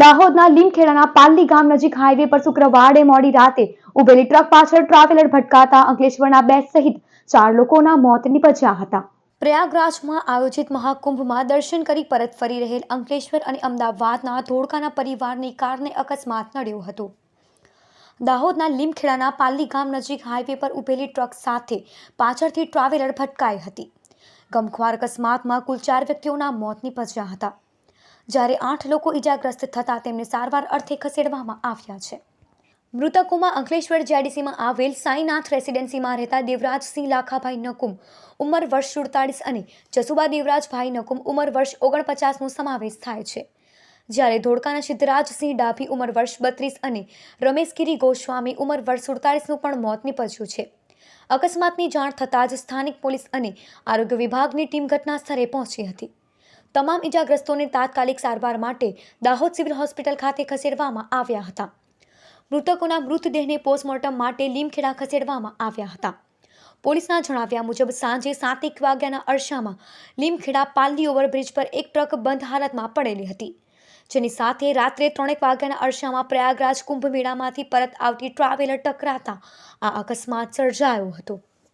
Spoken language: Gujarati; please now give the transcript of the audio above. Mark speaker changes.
Speaker 1: દાહોદના લીમખેડાના પાલ્લી ગામ નજીક હાઈવે પર શુક્રવારે મોડી રાતે ઉભેલી ટ્રક પાછળ ટ્રાવેલર ભટકાતા અંકલેશ્વરના બે સહિત ચાર લોકોના મોત નીપજ્યા હતા. પ્રયાગરાજમાં આયોજિત મહાકુંભમાં દર્શન કરી પરત ફરી રહેલ અંકલેશ્વર અને અમદાવાદના ધોળકાના પરિવારની કારને અકસ્માત નડ્યો હતો. દાહોદના લીમખેડાના પાલ્લી ગામ નજીક હાઈવે પર ઉભેલી ટ્રક સાથે પાછળથી ટ્રાવેલર ભટકાઈ હતી. ગમખ્વાર અકસ્માતમાં કુલ ચાર વ્યક્તિઓના મોત નીપજ્યા હતા. જ્યારે આઠ લોકો ઈજાગ્રસ્ત થતાં તેમને સારવાર અર્થે ખસેડવામાં આવ્યા છે. મૃતકોમાં અંકલેશ્વર જેડીસીમાં આવેલ સાઈનાથ રેસિડેન્સીમાં રહેતા દેવરાજસિંહ લાખાભાઈ નકુમ ઉંમર વર્ષ સુડતાલીસ અને જસુબા દેવરાજભાઈ નકુમ ઉંમર વર્ષ ઓગણપચાસનો સમાવેશ થાય છે. જ્યારે ધોળકાના સિદ્ધરાજસિંહ ડાભી ઉંમર વર્ષ બત્રીસ અને રમેશગીરી ગોસ્વામી ઉંમર વર્ષ સુડતાલીસનું પણ મોત નિપજ્યું છે. અકસ્માતની જાણ થતાં જ સ્થાનિક પોલીસ અને આરોગ્ય વિભાગની ટીમ ઘટના સ્થળે પહોંચી હતી. તમામ ઇજાગ્રસ્તોને તાત્કાલિક સારવાર માટે દાહોદ સિવિલ હોસ્પિટલ ખાતે ખસેડવામાં આવ્યા હતા. મૃતકોના મૃતદેહને પોસ્ટમોર્ટમ માટે લીમખેડા ખસેડવામાં આવ્યા હતા. પોલીસના જણાવ્યા મુજબ સાંજે સાતેક વાગ્યાના અરસામાં લીમખેડા પાલ્લી ઓવરબ્રિજ પર એક ટ્રક બંધ હાલતમાં પડેલી હતી, જેની સાથે રાત્રે ત્રણેક વાગ્યાના અરસામાં પ્રયાગરાજ કુંભ મેળામાંથી પરત આવતી ટ્રાવેલર ટકરાતા આ અકસ્માત સર્જાયો હતો.